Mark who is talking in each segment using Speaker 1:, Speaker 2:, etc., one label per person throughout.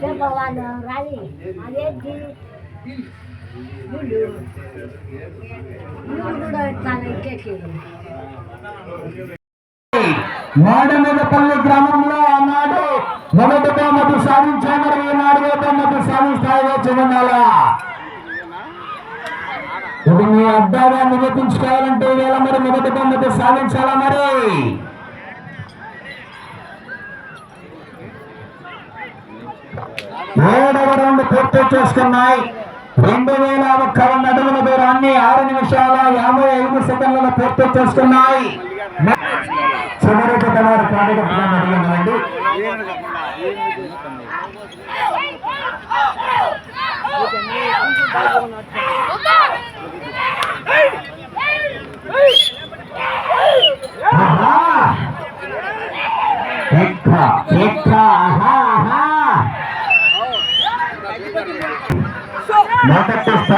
Speaker 1: చెప్పవాళ్ళు రాలి అదేంటి వీళ్ళు
Speaker 2: గ్రామంలో ఆనాడు మొదటి బహుమతి సాధించాను ఈనాడు బహుమతి సాధిస్తాయిగా చూడాలా ఇది మీ అడ్డాగా నిరూపించుకోవాలంటే ఈవేళ మరి మొదటి బహుమతి సాధించాలా మరి? ఏడవ రౌండ్ పూర్తి చేసుకున్నాయి. రెండు వేల ఒక్క వంద అడుగుల దూరాన్ని ఆరు నిమిషాల యాభై ఐదు సెకండ్లలో పూర్తి చేసుకున్నాయి. చివరి వారు పాడగట్టుకుని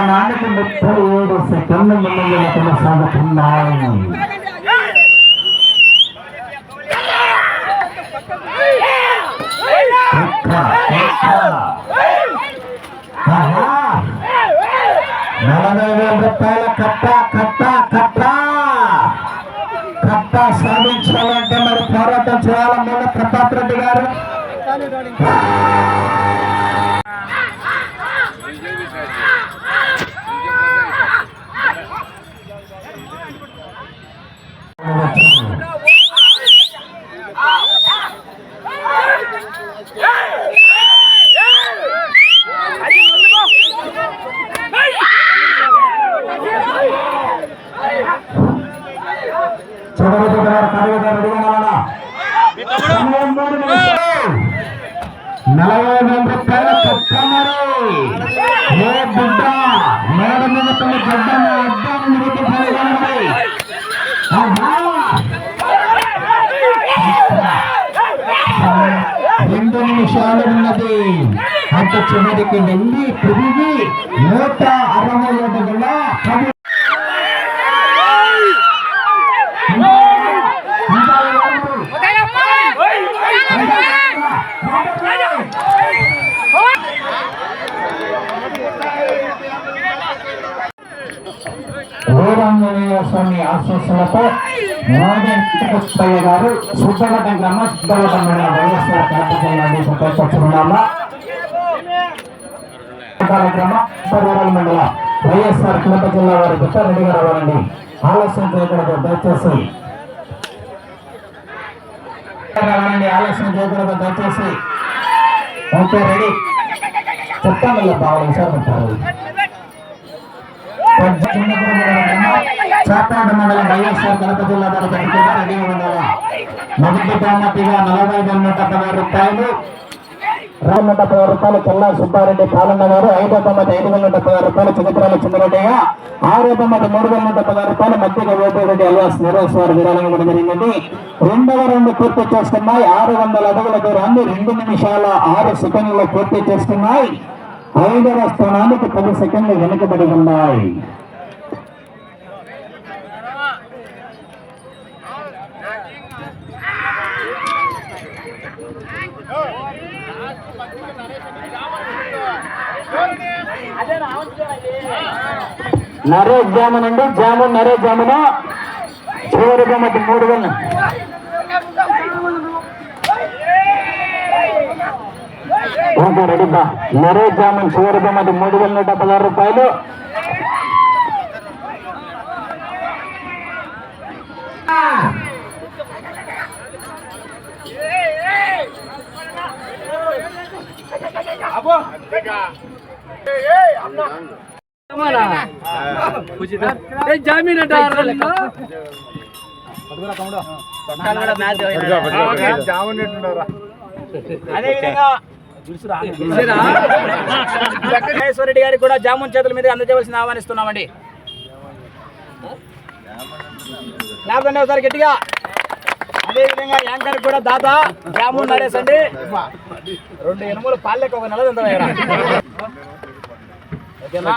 Speaker 2: నాన్నకు ముప్పై ఏడు సెకండ్ల ముందుగా కొనసాగుతున్నాయి నలభై వేల రూపాయల కట్ట కట్ట కట్ట కట్ట సాధించాలంటే మరి పోరాటం చేయాలన్న ప్రతాప్ రెడ్డి గారు చివరి గారు కార్యగారు రెడీగా సమయం మూడు నిమిషాలు. నలభై వేల రూపాయల కస్టమరు ఏ బిడ్డ మేడ మీద తన గడ్డను అడ్డాన్ని నిరూపించాలి ఆహా! రెండు నిమిషాలు ఉన్నది అంత చివరికి వెళ్ళి తిరిగి నూట అరవై అడుగుల పది వీరాంజనేయ స్వామి ఆశీస్సులతో మోదయ్య గారు సుబ్బగడ్డ గ్రామ సుబ్బగడ్డ మండల వైఎస్ఆర్ కడప జిల్లా తీసుకొచ్చుకున్నామా గ్రామ సుబ్బగడ్డ మండల వైఎస్ఆర్ కడప జిల్లా వారి గుట్ట గారు రావాలండి ఆలస్యం చేయకూడదు దయచేసి. ఆలస్యం చేయకూడదు దయచేసి. Okay ready. చెప్పండి బాగా సార్ పెట్టారు చాతాడు మండలం వైఎస్ఆర్ కడప జిల్లా వారి రెడీ ఉండాలా మొదటి బహుమతిగా నలభై వేల నూట రూపాయలు రెండు నూట రూపాయలు చెల్లా సుబ్బారెడ్డి పాలన్న గారు ఐదో తొమ్మిది ఐదు వందల డెబ్బై రూపాయలు చిన్నపిల్లల చిన్నరెడ్డిగా ఆరో తొమ్మిది మూడు వందల డెబ్బై రూపాయలు మధ్యగా ఓపిరెడ్డి అలియాస్ నరేష్ వారు విరాళం ఇవ్వడం జరిగింది రెండవ రెండు పూర్తి చేస్తున్నాయి ఆరు వందల అడుగుల దూరాన్ని రెండు నిమిషాల ఆరు సెకండ్లలో పూర్తి చేస్తున్నాయి ఐదవ స్థానానికి పది సెకండ్లు వెనుకబడి ఉన్నాయి. నరేష్ జామున్ అండి జామున్ నరేష్ జామును. చివరిగా బొమ్మటి మూడు వేలు. ఓకే రెడ్డిబ్బా మరో జామన్ చివరి బొమ్మది మూడు వేల నూట పదహారు రూపాయలు.
Speaker 3: జామీన్ అంటే
Speaker 4: రెడ్డి గారికి కూడా జామున్ చేతుల మీద అందజేయవలసిన ఆహ్వానిస్తున్నామండి. లేకపోతే ఒకసారి గట్టిగా. అదేవిధంగా యాంకర్ కూడా దాత జామున్ నరేష్ అండి రెండు ఎనుములు పాలెక్క ఒక నెల తింటాం ఇక్కడ ఓకేనా?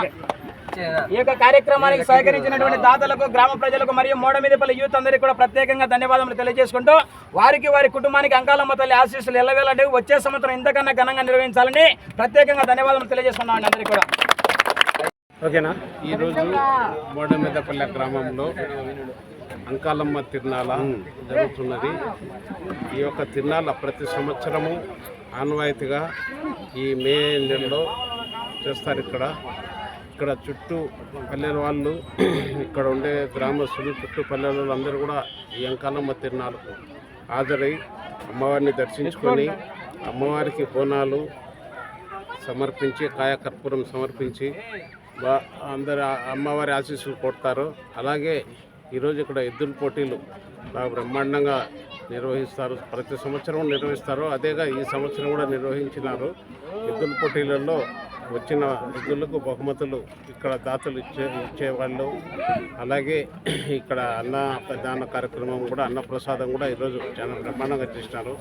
Speaker 4: ఈ యొక్క కార్యక్రమానికి సహకరించినటువంటి దాతలకు గ్రామ ప్రజలకు మరియు మోడమీదపల్లి యూత్ అందరికీ కూడా ప్రత్యేకంగా ధన్యవాదాలు తెలియజేసుకుంటూ వారికి వారి కుటుంబానికి అంకాలమ్మ తల్లి ఆశీస్సులు ఎల్లవేళంటే వచ్చే సంవత్సరం ఇంతకన్నా ఘనంగా నిర్వహించాలని ప్రత్యేకంగా ధన్యవాదాలు తెలియజేస్తున్నామండి అందరికీ కూడా.
Speaker 3: ఓకేనా?
Speaker 5: ఈరోజు మోడమీదపల్లె గ్రామంలో అంకాలమ్మ తిరునాళ జరుగుతున్నది. ఈ యొక్క తిరునాళ ప్రతి సంవత్సరము ఆనవాయితీగా ఈ మే నెలలో చేస్తారు ఇక్కడ. ఇక్కడ చుట్టూ పల్లెల వాళ్ళు ఇక్కడ ఉండే గ్రామస్తులు చుట్టూ పల్లెల వాళ్ళు అందరూ కూడా ఈ అంకాలమ్మ తిరునాళ్ళకు హాజరై అమ్మవారిని దర్శించుకొని అమ్మవారికి బోనాలు సమర్పించి కాయకర్పూరం సమర్పించి బా- అందరు అమ్మవారి ఆశీస్సులు కొడతారు అలాగే ఈరోజు ఇక్కడ ఎద్దుల పోటీలు బాగా బ్రహ్మాండంగా నిర్వహిస్తారు. ప్రతి సంవత్సరం నిర్వహిస్తారు. అదేగా ఈ సంవత్సరం కూడా నిర్వహించినారు. ఎద్దుల పోటీలలో వచ్చిన నిధులకు బహుమతులు ఇక్కడ దాతలు ఇచ్చే ఇచ్చేవాళ్ళు. అలాగే ఇక్కడ అన్న ప్రధాన కార్యక్రమం కూడా అన్నప్రసాదం కూడా ఈరోజు చాలా బ్రహ్మాండంగా చేసినారు.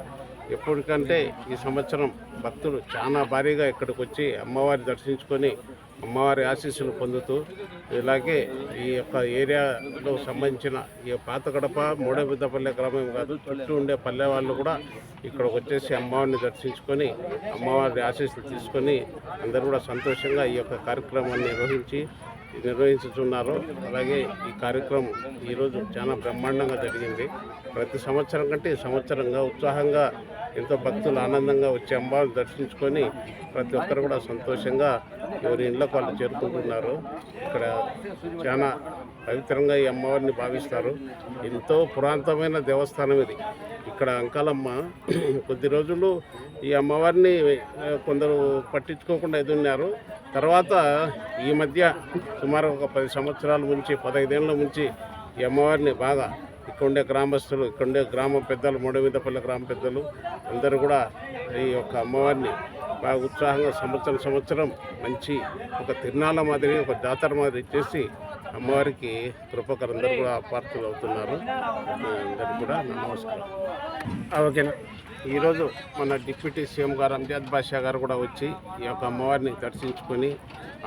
Speaker 5: ఎప్పటికంటే ఈ సంవత్సరం భక్తులు చాలా భారీగా ఇక్కడికి వచ్చి అమ్మవారి దర్శించుకొని అమ్మవారి ఆశీస్సులు పొందుతూ ఇలాగే ఈ యొక్క ఏరియాలో సంబంధించిన ఈ పాత గడప మూడబిద్దపల్లె గ్రామం కాదు చుట్టూ ఉండే పల్లె వాళ్ళు కూడా ఇక్కడికి వచ్చేసి అమ్మవారిని దర్శించుకొని అమ్మవారి ఆశీస్సులు తీసుకొని అందరూ కూడా సంతోషంగా ఈ యొక్క కార్యక్రమాన్ని నిర్వహించి నిర్వహించుతున్నారు. అలాగే ఈ కార్యక్రమం ఈరోజు చాలా బ్రహ్మాండంగా జరిగింది. ప్రతి సంవత్సరం కంటే ఈ సంవత్సరంగా ఉత్సాహంగా ఎంతో భక్తులు ఆనందంగా వచ్చి అమ్మవారిని దర్శించుకొని ప్రతి ఒక్కరు కూడా సంతోషంగా ఎవరి ఇళ్ళకు వాళ్ళు చేరుకుంటున్నారు ఇక్కడ చాలా పవిత్రంగా ఈ అమ్మవారిని భావిస్తారు. ఎంతో పురాతనమైన దేవస్థానం ఇది. ఇక్కడ అంకాలమ్మ కొద్ది రోజులు ఈ అమ్మవారిని కొందరు పట్టించుకోకుండా ఎదున్నారు. తర్వాత ఈ మధ్య సుమారు ఒక పది సంవత్సరాల నుంచి పదహైదేళ్ళ నుంచి ఈ అమ్మవారిని బాగా ఇక్కడ ఉండే గ్రామస్తులు ఇక్కడ ఉండే గ్రామ పెద్దలు మూడమీదపల్లి గ్రామ పెద్దలు అందరూ కూడా ఈ యొక్క అమ్మవారిని బాగా ఉత్సాహంగా సంవత్సరం సంవత్సరం మంచి ఒక తిరునాళ్ళ మాదిరి ఒక జాతర మాదిరి చేసి అమ్మవారికి కృపకరు. అందరూ కూడా పార్తులు అవుతున్నారు అందరికీ కూడా నమస్కారం.
Speaker 3: ఓకేనా?
Speaker 5: ఈరోజు మన డిప్యూటీ సీఎం గారు అంజాద్ బాషా గారు కూడా వచ్చి ఈ యొక్క అమ్మవారిని దర్శించుకొని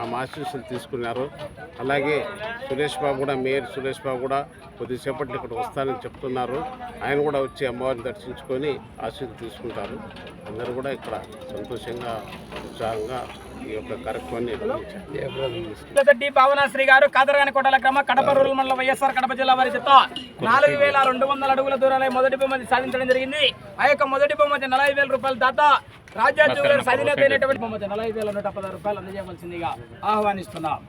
Speaker 5: ఆ ఆశీస్సులు తీసుకున్నారు. అలాగే సురేష్ బాబు కూడా మేయర్ సురేష్ బాబు కూడా కొద్దిసేపట్లో ఇక్కడ వస్తానని చెప్తున్నారు. ఆయన కూడా వచ్చి అమ్మవారిని దర్శించుకొని ఆశీస్సులు తీసుకుంటారు. అందరూ కూడా ఇక్కడ సంతోషంగా ఉత్సాహంగా ఈ యొక్క కార్యక్రమాన్ని
Speaker 4: భావనాశ్రీ గారు కాదరగాని కోటల గ్రామ కడప రూరల్ మండలం వైఎస్ఆర్ కడప జిల్లా వారి చేత నాలుగు వేల రెండు వందల అడుగుల దూరాలే మొదటి బహుమతి సాధించడం జరిగింది. ఆ యొక్క మొదటి బహుమతి నలభై వేల రూపాయల దాత రాజా జ్యువెలర్స్ అధినేత అయినటువంటి బహుమతి నలభై వేల నూట పదహారు రూపాయలు అందజేయవలసిందిగా ఆహ్వానిస్తున్నాం.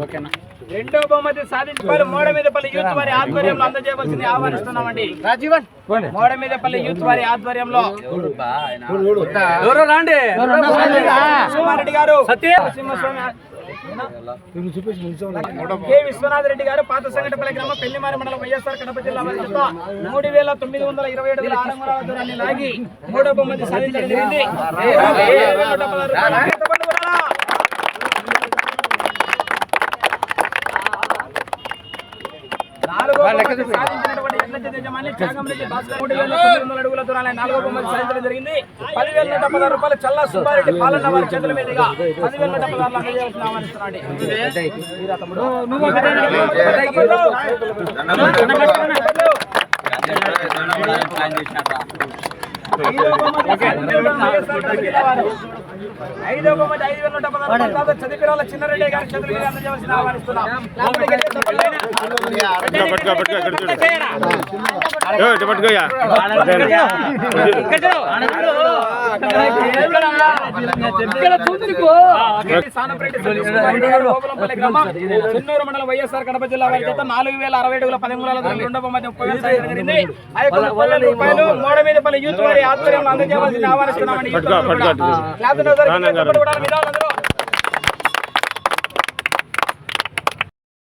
Speaker 3: ఓకేనా
Speaker 4: రెండో బహుమతి సాధించుకొని మోడ యూత్ వారి ఆధ్వర్యంలో అందజేయవలసింది ఆహ్వానిస్తున్నామండి రాజీవన్ మోడ యూత్ వారి ఆధ్వర్యంలో
Speaker 3: ఎవరో రాండి
Speaker 4: సుమారెడ్డి గారు
Speaker 3: సత్య
Speaker 4: సింహస్వామి కె విశ్వనాథ్ రెడ్డి గారు పాత సంఘటపల్లి గ్రామ పెళ్ళిమారి మండలం వైఎస్ఆర్ కడప జిల్లా వారి చేత మూడు వేల తొమ్మిది వందల ఇరవై ఏడు ఆరు వందల దూరాన్ని లాగి మూడో బహుమతి సాధించడం జరిగింది నూట పదహారు రూపాయలు. చేతపండు కొనాలా? నాలుగో బహుమతి సాధించినటువంటి ఎన్ఎస్జి యజమాని త్యాగంరెడ్డి భాస్కర్ మూడు వేల తొమ్మిది వందల అడుగుల దూరాన్ని నాలుగో బహుమతి సాధించడం జరిగింది. పదివేల నూట పదహారు రూపాయలు చల్లా సుబ్బారెడ్డి పాలన్న వారి చేతుల మీదుగా పదివేల నూట పదహారు అందజేయాల్సిన ఆహ్వానిస్తున్నాడు మీరా తమ్ముడు? ఐదో బహుమతి. ఐదో వేల నూట పదహారు చదిపిరాల చిన్నారెడ్డి గారి ఆహ్వానిస్తున్నాం. లేకపోతే గట్టిగా చెప్పండి. చెన్నూరు మండలం వైఎస్ఆర్ కడప జిల్లా వారి చేత నాలుగు వేల అరవై అడుగుల పదిమూడు వందల రెండో బొమ్మ ముప్పై వేలు జరిగింది ఆ యొక్క వేల రూపాయలు మూడ మీద పల్లి యూత్ వారి ఆధ్వర్యంలో అందజేయవలసిన ఆహ్వానిస్తున్నామని